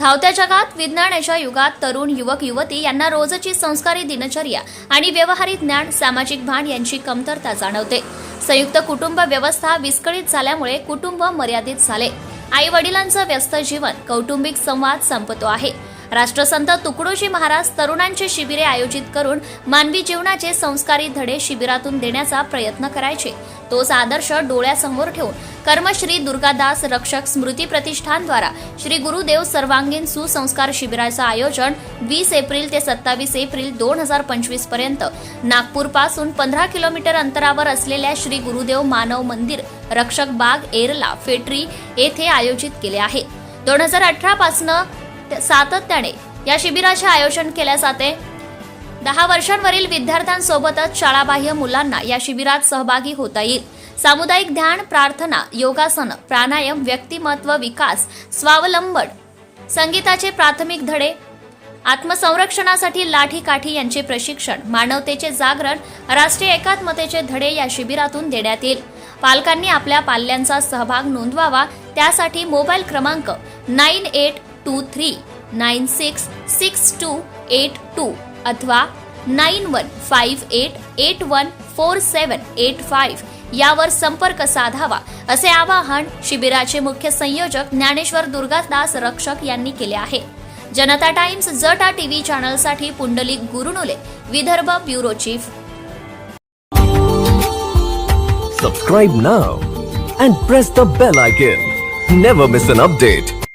धावत्या जगात विज्ञानाच्या युगात तरुण युवक युवती यांना रोजची संस्कारी दिनचर्या आणि व्यवहारिक ज्ञान सामाजिक भान यांची कमतरता जाणवते. संयुक्त कुटुंब व्यवस्था विस्कळीत झाल्यामुळे कुटुंब मर्यादित झाले. आई वडिलांचं व्यस्त जीवन कौटुंबिक संवाद संपतो आहे. राष्ट्रसंत तुकडोजी महाराज तरुणांचे शिबिरे आयोजित करून मानवी जीवनाचे संस्कारी धडे शिबिरातून देण्याचा प्रयत्न करायचे. तोच आदर्श डोळ्यासमोर ठेवून कर्मश्री दुर्गादास रक्षक स्मृती प्रतिष्ठानद्वारा श्री गुरुदेव सर्वांगीण सुसंस्कार शिबिराचं आयोजन वीस एप्रिल ते सत्तावीस एप्रिल दोन हजार पंचवीसपर्यंत नागपूरपासून पंधरा किलोमीटर अंतरावर असलेल्या श्री गुरुदेव मानव मंदिर रक्षक बाग एरला फेटरी येथे आयोजित केले आहे. दोन हजार अठरा सातत्याने या शिबिराचे आयोजन केले जाते. दहा वर्षांवरील विद्यार्थ्यांसोबतच शाळाबाह्य मुलांना या शिबिरात सहभागी होता येईल. सामुदायिक ध्यान प्रार्थना योगासन प्राणायाम व्यक्तिमत्व विकास स्वावलंबन संगीताचे प्राथमिक धडे आत्मसंरक्षणासाठी लाठी काठी यांचे प्रशिक्षण मानवतेचे जागरण राष्ट्रीय एकात्मतेचे धडे या शिबिरातून देण्यात येईल. पालकांनी आपल्या पाल्यांचा सहभाग नोंदवावा त्यासाठी मोबाईल क्रमांक nine eight two three nine six six two eight two अथवा nine one five eight eight one four seven eight five यावर संपर्क साधावा असे आवाहन शिबिराचे मुख्य संयोजक ज्ञानेश्वर दुर्गादास रक्षक यांनी केले आहे. जनता टाइम्स जटा TV चॅनलसाठी Pundlik Gurunule Vidarbha bureau chief. Subscribe now and press the bell icon never miss an update